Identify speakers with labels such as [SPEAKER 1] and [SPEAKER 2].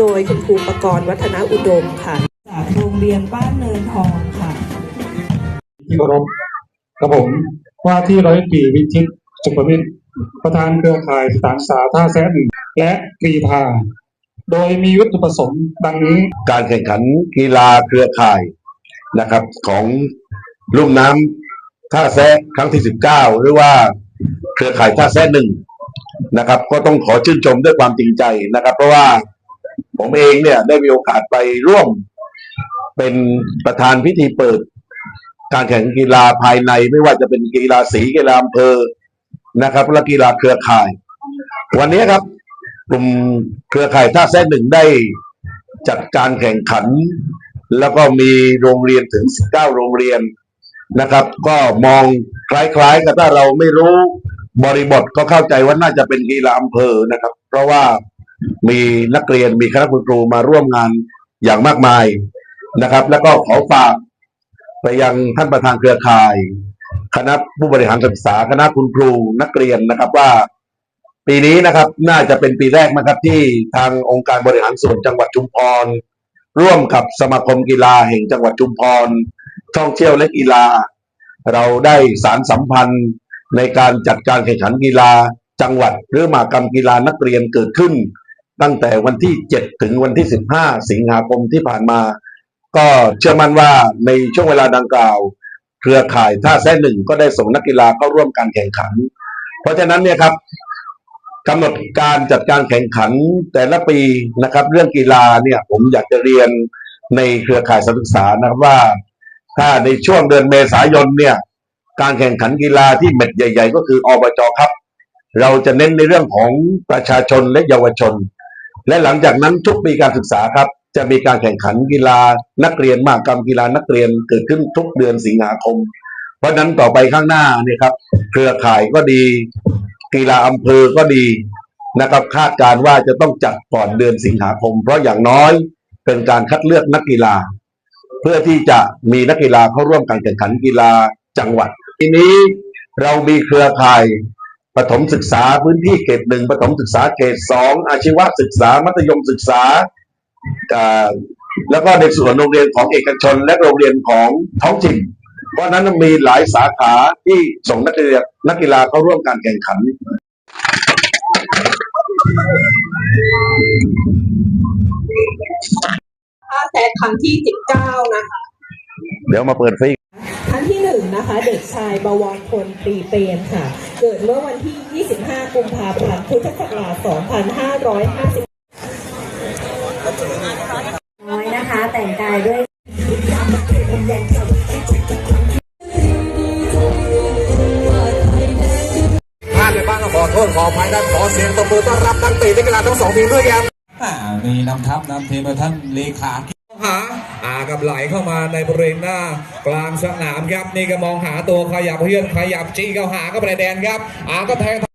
[SPEAKER 1] โดยคุณครูประกรณ์วัฒนอุดมค่ะจากโรงเรียนบ้านเนินทองค่ะ
[SPEAKER 2] ที่เคารพกับผมว่าที่ร้อยตรีวิชิตสุภวิทย์ประธานเครือข่ายสถานศึกษาท่าแซะหนึ่งและกรีธาโดยมีวัตถุประสงค์ดังนี้
[SPEAKER 3] การแข่งขันกีฬาเครือข่ายนะครับ ของลุ่มน้ำท่าแซะครั้งที่สิบเก้าหรือว่าเครือข่ายท่าแซะหนึ่งนะครับ ก็ต้องขอชื่นชมด้วยความจริงใจนะครับ เพราะว่า ผมเองเนี่ยได้มีโอกาสไปร่วม เป็นประธานพิธีเปิด การแข่งกีฬาภายในไม่ว่าจะเป็นกีฬาสีกีฬาอำเภอนะครับและกีฬาเครือข่าย วันนี้ครับกลุ่มเครือข่ายท่าแซะหนึ่งได้จัดการแข่งขัน แล้วก็มีโรงเรียนถึง 19 โรงเรียนนะครับ ก็มองคล้ายๆ กับถ้าเราไม่รู้บริบทก็เข้าใจว่าน่าจะเป็นกีฬาอำเภอนะครับ เพราะว่า มีนักเรียนมีคณะคุณครูมาร่วมงานอย่างมากมายนะครับ แล้วก็ขอฝากไปยังท่านประธานเครือข่าย คณะผู้บริหารศึกษาคณะคุณครูนักเรียนนะครับว่า ปีนี้นะครับ น่าจะเป็นปีแรกนะครับที่ทางองค์การบริหารส่วนจังหวัดชุมพร ร่วมกับสมาคมกีฬาแห่งจังหวัดชุมพร ท่องเที่ยวและกีฬา เราได้สารสัมพันธ์ในการจัดการแข่งขันกีฬาจังหวัดหรือมากรรมกีฬานักเรียนเกิดขึ้น ตั้งแต่วันที่ 7 ถึงวันที่ 15 สิงหาคมที่ผ่านมา ก็เชื่อมั่นว่าในช่วงเวลาดังกล่าว เครือข่ายท่าแท้หนึ่งก็ได้ส่งนักกีฬาเข้าร่วมการแข่งขัน เพราะฉะนั้นเนี่ยครับกำหนดการจัดการแข่งขันแต่ละปีนะครับ เรื่องกีฬาเนี่ยผมอยากจะเรียนในเครือข่ายสถานศึกษานะครับว่า ถ้าในช่วงเดือนเมษายนเนี่ยการแข่งขันกีฬาที่เม็ดใหญ่ ๆ ก็คืออบจครับ เราจะเน้นในเรื่องของประชาชนและเยาวชน และหลังจากนั้นทุกปีการศึกษาครับจะมีการแข่งขันกีฬานักเรียนมากกรรมกีฬานักเรียนเกิดขึ้นทุกเดือนสิงหาคม เพราะนั้นต่อไปข้างหน้าเนี่ยครับ เครือข่ายก็ดี กีฬาอำเภอก็ดีนะครับคาดการว่าจะต้องจัดก่อนเดือนสิงหาคม เพราะอย่างน้อยเป็นการคัดเลือกนักกีฬา เพื่อที่จะมีนักกีฬาเข้าร่วมการแข่งขันกีฬาจังหวัด ทีนี้เรามีเครือข่าย ปฐมศึกษาพื้นที่เขตหนึ่งปฐมศึกษาเขตสองอาชีวศึกษามัธยมศึกษาอ่าแล้วก็ในส่วนโรงเรียนของเอกชนและโรงเรียนของท้องถิ่นเพราะฉะนั้นมีหลายสาขาที่ส่งนักเรียนนักกีฬาเข้าร่วมการแข่งขัน
[SPEAKER 1] ท่าแซะครั้งที่ 19 นะคะ
[SPEAKER 3] เดี๋ยวมาเปิดฟรี
[SPEAKER 1] ครั้งที่1 นะคะ เด็กชายบวรพลปรีเปรมค่ะ เกิดเมื่อวันที่ 25 กุมภาพันธ์ พุทธศักราช 2550
[SPEAKER 4] น้อยนะคะ แต่งกายด้วย
[SPEAKER 5] พลาดไปบ้างก็ขอโทษขออภัยด้านขอเสียงตบมือต้อนรับนักเตะนักกีฬาทั้งสองทีมด้วยกัน
[SPEAKER 6] มีนำทัพนำทีมโดยท่านเลขา
[SPEAKER 5] หาอากับไหลเข้ามาในบริเวณหน้ากลางสนามครับนี่ก็มองหาตัวขยับเพื่อนขยับจี้เข้าหาก็ประแดนครับอาก็แทง